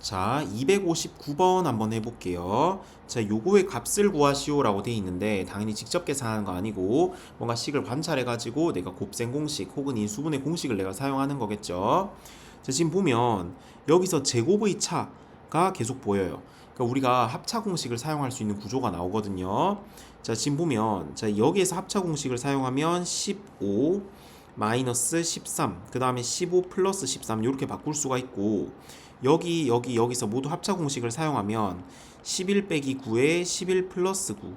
자, 259번 한번 해볼게요. 자, 요거의 값을 구하시오 라고 돼 있는데 당연히 직접 계산하는 거 아니고 뭔가 식을 관찰해가지고 내가 곱셈 공식 혹은 인수분해 공식을 내가 사용하는 거겠죠. 자, 지금 보면 여기서 제곱의 차가 계속 보여요. 그러니까 우리가 합차 공식을 사용할 수 있는 구조가 나오거든요. 자, 지금 보면 자, 여기에서 합차 공식을 사용하면 15 마이너스 13, 그 다음에 15 플러스 13 이렇게 바꿀 수가 있고 여기 여기 여기서 모두 합차 공식을 사용하면 11 빼기 9에 11 플러스 9.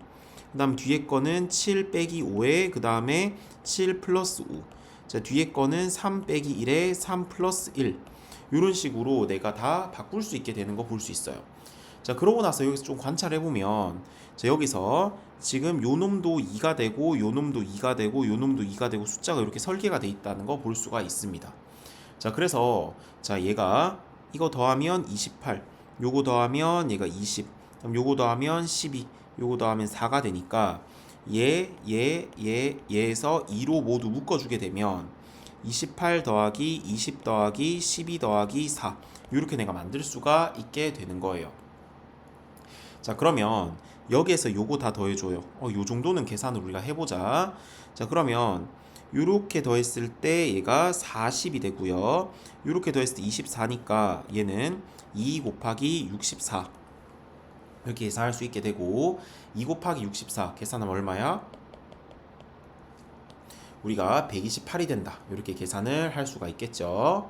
그 다음 뒤에 거는 7 빼기 5에 그 다음에 7 플러스 5. 자 뒤에 거는 3 빼기 1에 3 플러스 1. 이런 식으로 내가 다 바꿀 수 있게 되는 거 볼 수 있어요. 자 그러고 나서 여기서 좀 관찰해 보면 자 여기서 지금 요 놈도 2가 되고 요 놈도 2가 되고 요 놈도 2가 되고 숫자가 이렇게 설계가 돼 있다는 거 볼 수가 있습니다. 자 그래서 자 얘가 이거 더하면 28 요거 더하면 얘가 20 그럼 요거 더하면 12 요거 더하면 4가 되니까 얘, 얘, 얘, 얘에서 2로 모두 묶어주게 되면 28 더하기 20 더하기 12 더하기 4 이렇게 내가 만들 수가 있게 되는 거예요. 자 그러면 여기에서 요거 다 더해줘요. 어, 요 정도는 계산을 우리가 해보자. 자 그러면 요렇게 더했을 때 얘가 40이 되고요. 요렇게 더했을 때 24니까 얘는 2 곱하기 64 이렇게 계산할 수 있게 되고 2 곱하기 64 계산하면 얼마야? 우리가 128이 된다. 이렇게 계산을 할 수가 있겠죠.